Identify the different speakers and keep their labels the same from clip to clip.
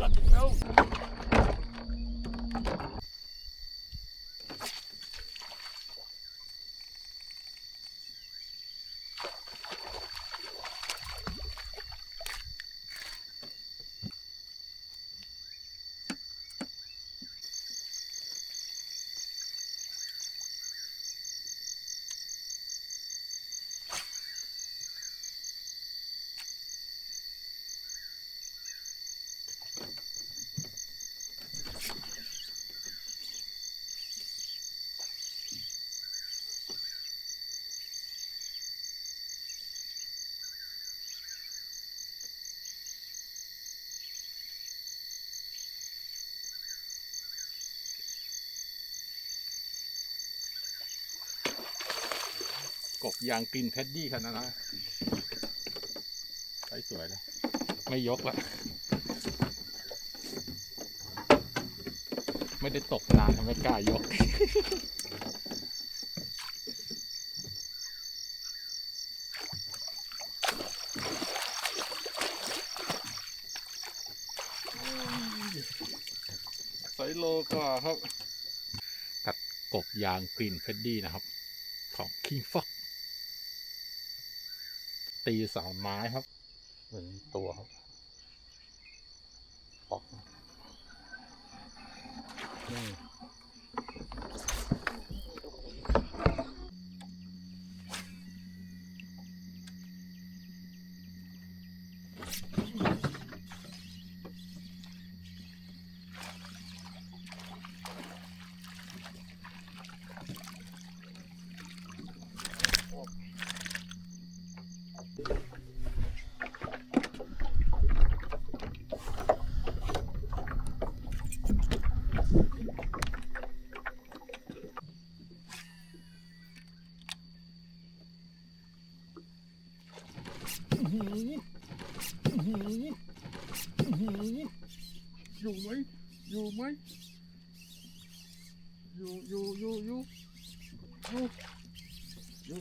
Speaker 1: กัด กบยางกรีนแพดดี้คันนั้นนะใช้สวยเลยไม่ยกละไม่ได้ตกนานไม่กล้ายกไซโลก่าครับ กัดกบยางกรีนเฟดดี้นะครับ ของ King Fox ตีสามไม้ครับเหมือนตัวครับออกนี่ อยู่ไหมอยู่ไหมอยู่อยู่อยู่อยู่อยู่อยู่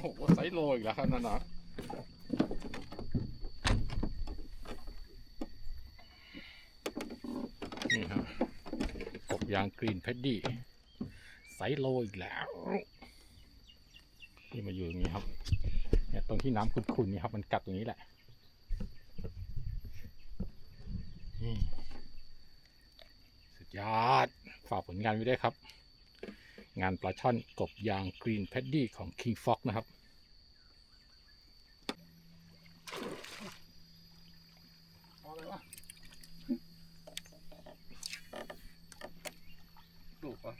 Speaker 1: โอ้โหไซส์โลอีกแล้วครับนั่นนะนี่ครับกบยางกรีนเพดดี้ ไซส์โลอีกแล้วที่มาอยู่ตรงนี้ครับ เนี่ยตรงที่น้ำขุ่นๆนี่ครับมันกัดตรงนี้แหละนี่สุดยอด ฝากผลงานไว้ด้วยครับ งานปลาช่อนกบยางกรีนแพดดี้ของ King Fox นะครับ ดูปะ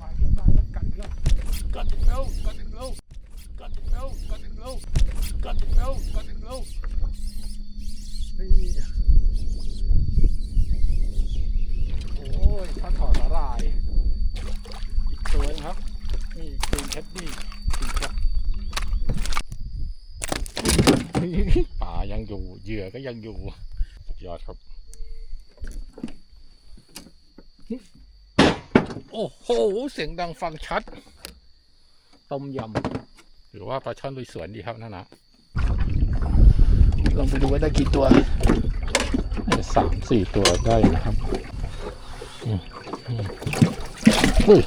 Speaker 1: มาแล้วมาแล้วกัดอีกแล้วกัดอีกแล้วกัดอีกแล้วกัดอีกแล้วกัดอีกแล้วกัดอีกแล้วกัดอีกแล้วนี่โอ้ยพันถอดสาหร่ายอีกตัวหนึงครับ นี่กรีนแคดดี้กรีนครับป่ายังอยู่ เหยื่อก็ยังอยู่สุดยอดครับ โอ้โห เสียงดังฟังชัด ต้มยำ หรือว่าปลาช่อนลุยสวนดีครับนั่นนะลองไปดูว่าได้กี่ตัวได้สามสี่ตัวได้นะครับ อืมอืม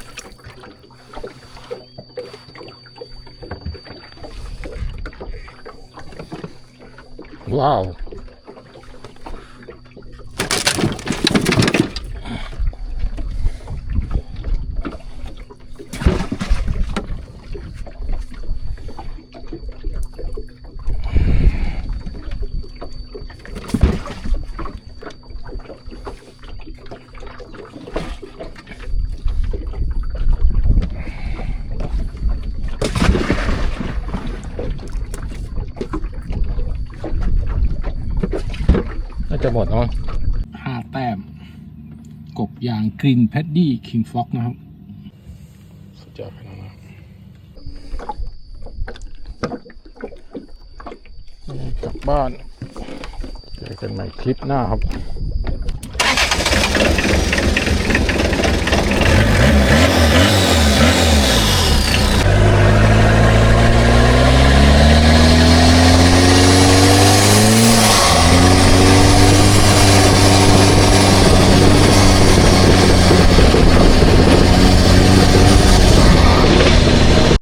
Speaker 1: อุ้ จะหมดแล้วห้าแต้ม กบยางกรีนแพดดี้คิงฟ็อกนะครับ สุดยอดไปแล้วนะกลับบ้าน เจอกันใหม่คลิปหน้าครับ